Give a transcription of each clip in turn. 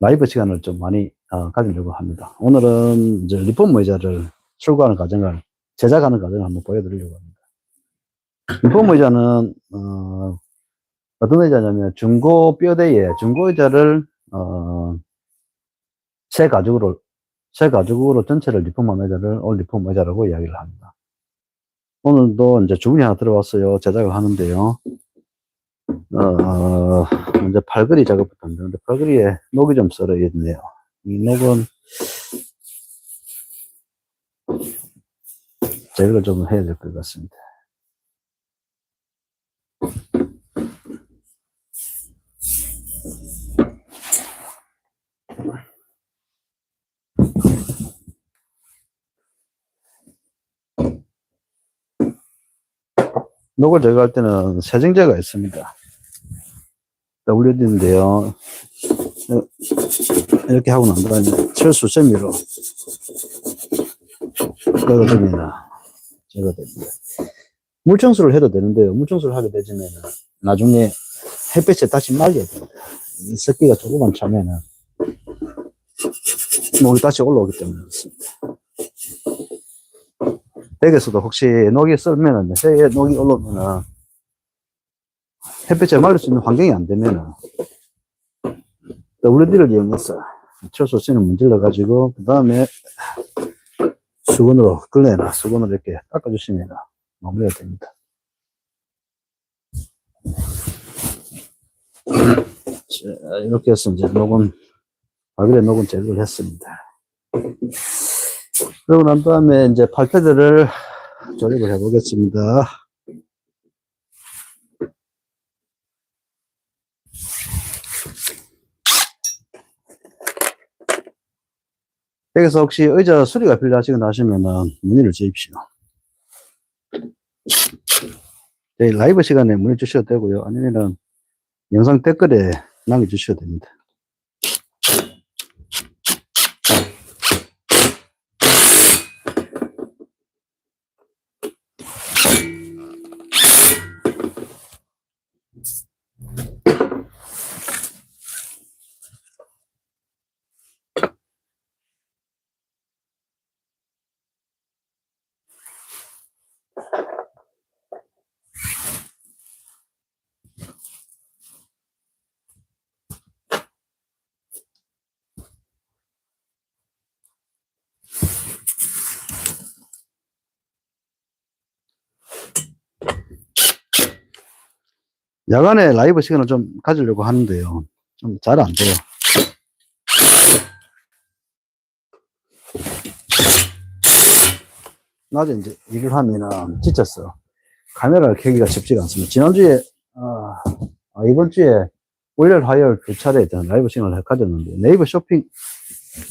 라이브 시간을 좀 많이 어, 가지려고 합니다. 오늘은 이제 리폼 의자를 출고하는 과정을 제작하는 과정을 한번 보여드리려고 합니다. 리폼 의자는 어, 어떤 의자냐면 중고 뼈대에 중고 의자를 어, 새 가죽으로 새 가죽으로 전체를 리폼한 의자를 올 리폼 의자라고 이야기를 합니다. 오늘도 이제 주문이 하나 들어왔어요. 제작을 하는데요. 어, 이제 팔걸이 작업부터. 근데 팔걸이에 녹이 좀 썰어 있네요. 이 녹은 제거를 좀 해야 될 것 같습니다. 녹을 제거할 때는 세정제가 있습니다. WD인데요. 이렇게 하고 난 다음에 철수 세미로 제거됩니다. 제거됩니다. 물청소를 해도 되는데요. 물청소를 하게 되지면 나중에 햇빛에 다시 말려야 됩니다. 이 습기가 조금만 차면은 녹이 다시 올라오기 때문에 그렇습니다. 댁에서도 혹시 녹이 썰면은, 새에 녹이 올라오면은, 햇빛에 말릴 수 있는 환경이 안 되면은, WD를 이용해서 철소 씨는 문질러 가지고, 그 다음에 수건으로, 끌레나 수건으로 이렇게 닦아주시면 마무리가 됩니다. 자, 이렇게 해서 이제 녹은, 바글에 녹은 제거를 했습니다. 그러고 난 다음에 이제 팔패드를 조립을 해 보겠습니다. 여기서 혹시 의자 수리가 필요하시거나 하시면은 문의를 주십시오. 저희 라이브 시간에 문의 주셔도 되고요. 아니면은 영상 댓글에 남겨주셔도 됩니다. 야간에 라이브 시간을 좀 가지려고 하는데요. 좀 잘 안 돼요. 낮에 이제 일을 하면은 지쳤어. 카메라를 켜기가 쉽지가 않습니다. 지난주에, 아, 아, 이번 주에 월요일, 화요일 두 차례 저는 라이브 시간을 가졌는데 네이버 쇼핑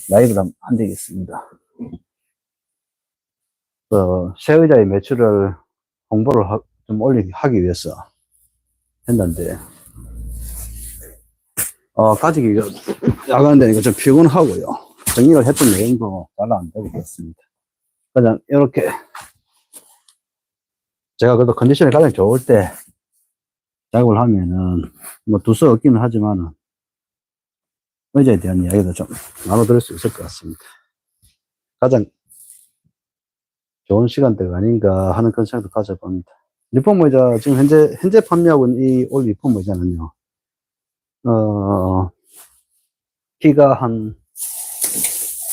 라이브를 안 되겠습니다. 어, 새 의자의 매출을 홍보를 하, 좀 올리기 하기 위해서 했는데, 어, 가지기가 야간 되니까 좀 피곤하고요. 정리를 했던 내용도 잘 안 되고 그렇습니다. 그냥 이렇게 제가 그래도 컨디션이 가장 좋을 때 작업을 하면은 뭐 두서 없기는 하지만은 의자에 대한 이야기도 좀 나눠드릴 수 있을 것 같습니다. 가장 좋은 시간대가 아닌가 하는 그런 생각도 가져봅니다. 리폼 의자 지금 현재 현재 판매하고 있는 이올 리폼 의자는요. 어 키가 한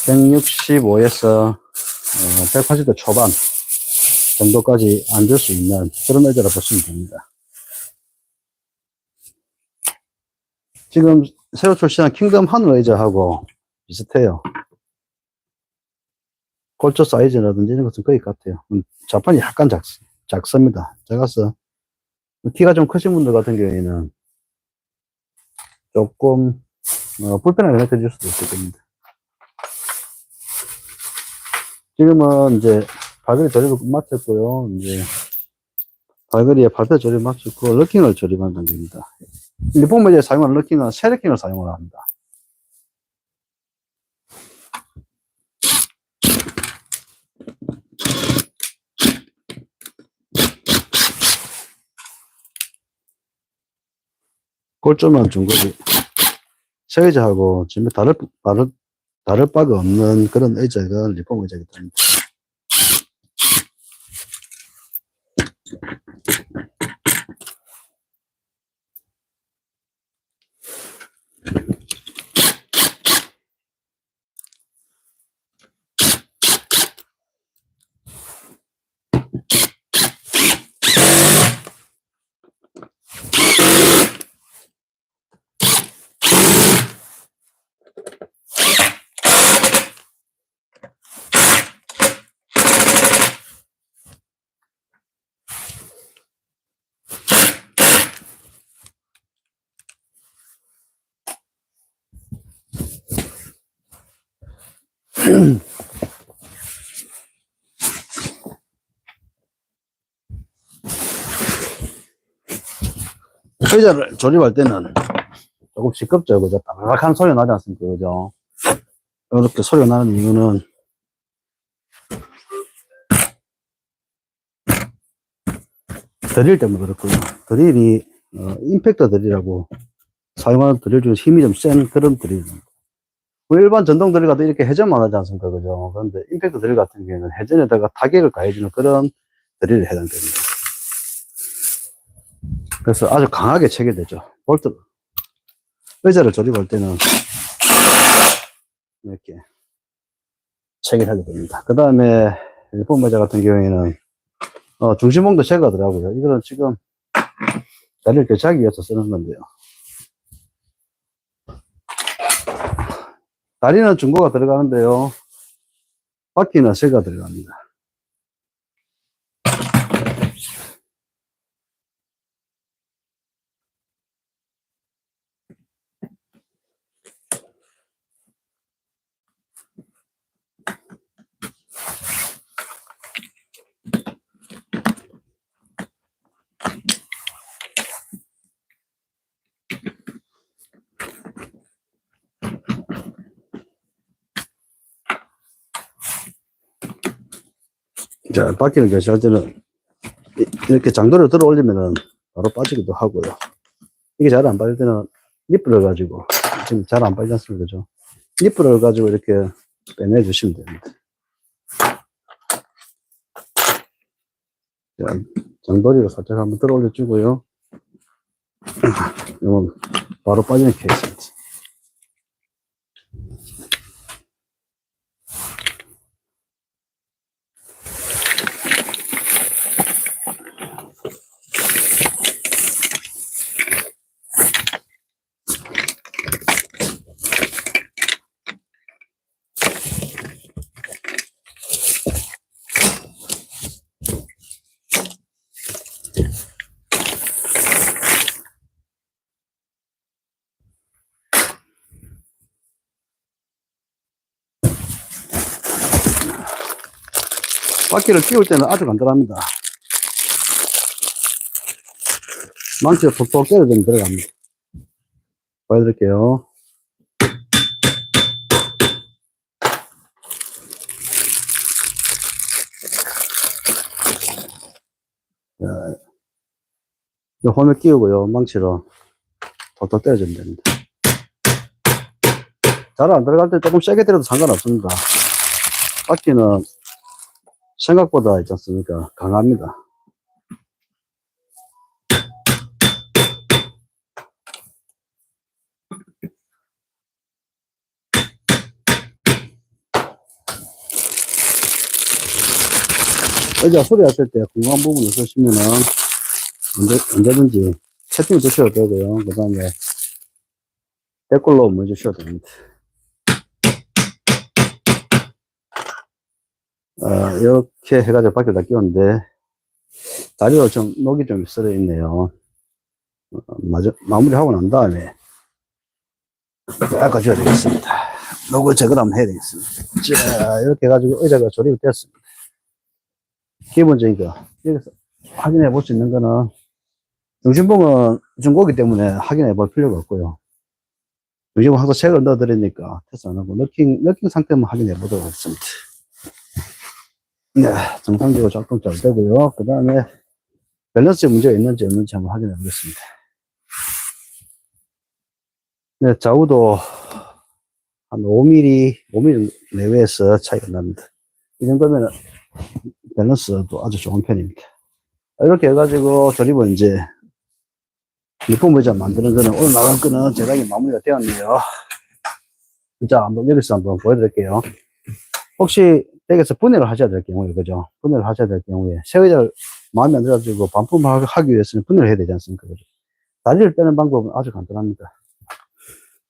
165에서 어, 180도 초반 정도까지 앉을 수 있는 그런 의자라 보시면 됩니다. 지금 새로 출시한 킹덤 하늘 의자하고 비슷해요. 골조 사이즈라든지 이런 것은 거의 같아요. 음, 자판이 약간 작, 작습니다. 작아서 키가 좀 크신 분들 같은 경우에는 조금 어, 불편하게 느껴질 수도 있을 겁니다. 지금은 이제 발걸이 조립을 마쳤고요. 이제 발걸이에 발표 조립 마쳤고 럭킹을 조립한 단계입니다. 일본 매제 사용하는 럭킹은 새 럭킹을 사용을 합니다. 골조만 준 거지 새 의자하고 전혀 다를, 다를, 다를 바가 없는 그런 의자가 리폼 의자이기 때문에. 의자를 조립할 때는 조금 시끄럽죠. 그죠? 따락한 소리가 나지 않습니까? 그죠? 이렇게 소리가 나는 이유는 드릴 때문에 그렇고요. 드릴이 어, 임팩트 드릴이라고 사용하는 드릴 중에 힘이 좀 센 그런 드릴입니다. 우리 일반 전동 드릴 같은 이렇게 회전만 하지 않습니까? 그죠? 그런데 임팩트 드릴 같은 경우에는 회전에다가 타격을 가해주는 그런 드릴에 해당됩니다. 그래서 아주 강하게 체게 되죠. 볼트, 의자를 조립할 때는 이렇게 체결하게 됩니다. 그 다음에 일본 의자 같은 경우에는 어, 중심봉도 제거하더라고요. 이거는 지금 다리를 교체하기 위해서 쓰는 건데요. 다리는 중고가 들어가는데요. 바퀴는 새가 들어갑니다. 자, 바퀴를 교체할 때는 이- 이렇게 장도를 들어 올리면은 바로 빠지기도 하고요. 이게 잘 안 빠질 때는 니플을 가지고, 지금 잘 안 빠지지 않습니까? 그죠? 니플을 가지고 이렇게 빼내주시면 됩니다. 자, 장도리를 살짝 한번 들어 올려주고요. 이건 바로 빠지는 케이스입니다. 바퀴를 끼울 때는 아주 간단합니다. 망치가 톡톡 때려주면 들어갑니다. 보여드릴게요. 자, 이 홈에 끼우고요. 망치로 톡톡 때려주면 됩니다. 잘 안 들어갈 때 조금 세게 때려도 상관없습니다. 바퀴는 생각보다 있지 않습니까? 강합니다. 의자 소리하실 때 궁금한 부분 있으시면은 언제, 언제든지 채팅 주셔도 되고요. 그 다음에 댓글로 문의 주셔도 됩니다. 어, 이렇게 해가지고 밖에 다 끼웠는데, 다리로 좀, 녹이 좀 썰어 있네요. 어, 마저, 마무리하고 난 다음에, 닦아줘야 되겠습니다. 녹을 제거를 한번 해야 되겠습니다. 자, 이렇게 해가지고 의자가 조립이 됐습니다. 기본적인 거, 여기서 확인해 볼 수 있는 거는, 중심봉은 중고기 때문에 확인해 볼 필요가 없고요. 중심봉 항상 책을 넣어드리니까 테스트 안 하고, 너킹, 너킹 상태만 확인해 보도록 하겠습니다. 네, 정상적으로 작동 잘 되고요. 그 다음에 밸런스에 문제가 있는지 없는지 한번 확인해 보겠습니다. 네, 좌우도 한 5mm, 5mm 내외에서 차이가 납니다. 이 정도면 밸런스도 아주 좋은 편입니다. 이렇게 해가지고 조립은 이제 리폼 의자 만드는 거는 오늘 나간 거는 제작이 마무리가 되었네요. 자, 한번 여기서 한번 보여드릴게요. 혹시 댁에서 분해를 하셔야 될 경우에, 그죠? 분해를 하셔야 될 경우에, 새 의자를 마음에 안 들어가지고 반품을 하기 위해서는 분해를 해야 되지 않습니까? 그죠? 다리를 빼는 방법은 아주 간단합니다.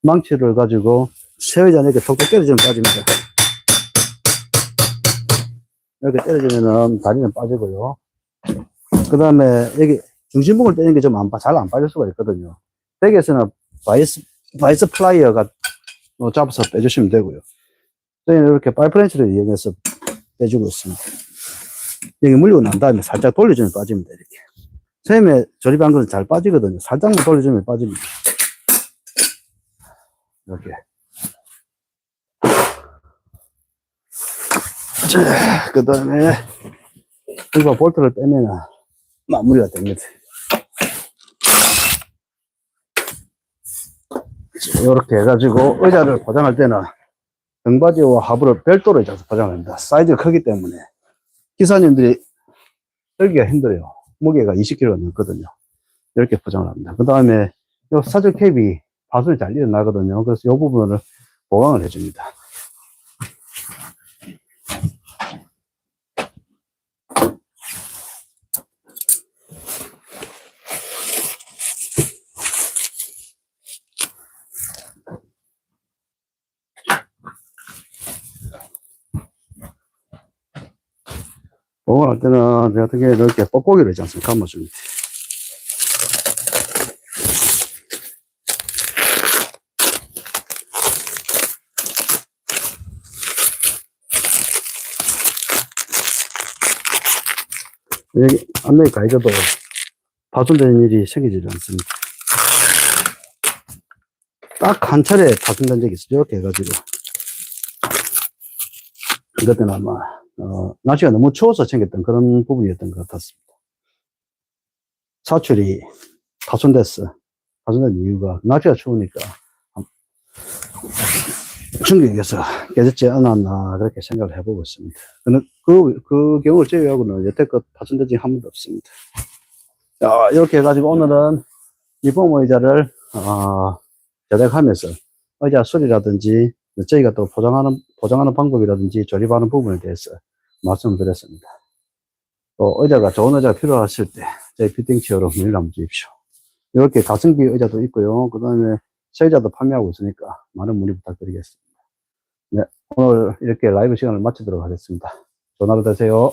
망치를 가지고 새 의자 이렇게 톡톡 때려주면 빠집니다. 이렇게 때려주면은 다리는 빠지고요. 그 다음에 여기 중심부를 떼는 게 좀 안, 잘 안 빠질 수가 있거든요. 댁에서는 바이스, 바이스 플라이어가 뭐 잡아서 빼주시면 되고요. 저희는 이렇게 파이프렌치를 이용해서 빼주고 있습니다. 여기 물리고 난 다음에 살짝 돌려주면 빠집니다. 이렇게. 처음에 조립한 것은 잘 빠지거든요. 살짝만 돌려주면 빠집니다. 이렇게. 자, 그 다음에 이거 볼트를 빼면 마무리가 됩니다. 이렇게 해가지고 의자를 포장할 때는 등받이와 하부를 별도로 포장합니다. 사이즈가 크기 때문에 기사님들이 들기가 힘들어요. 무게가 20kg 넘거든요. 이렇게 포장을 합니다. 그 다음에 이 사절 캡이 파손이 잘 일어나거든요. 그래서 이 부분을 보강을 해줍니다. 보강할 때는 제가 어떻게 이렇게 뽁뽁이를 있지 않습니까? 감아줍니다. 여기 안내에 가이드도 파손되는 일이 생기지 않습니다. 딱 한 차례 파손된 적이 있어요. 이렇게 해가지고. 이것때는 아마, 어, 날씨가 너무 추워서 생겼던 그런 부분이었던 것 같았습니다. 사출이 파손됐어. 파손된 이유가 날씨가 추우니까 충격에서 깨졌지 않았나 그렇게 생각을 해보고 있습니다. 그, 그, 그 경우를 제외하고는 여태껏 파손된 적이 한 번도 없습니다. 자, 이렇게 해가지고 오늘은 리폼 의자를 어, 제작하면서 의자 수리라든지 저희가 또 포장하는 포장하는 방법이라든지 조립하는 부분에 대해서 말씀드렸습니다. 또 의자가 좋은 의자가 필요하실 때 저희 피팅 치어로 문의를 한번 주십시오. 이렇게 가성비 의자도 있고요. 그 다음에 새 의자도 판매하고 있으니까 많은 문의 부탁드리겠습니다. 네, 오늘 이렇게 라이브 시간을 마치도록 하겠습니다. 좋은 하루 되세요.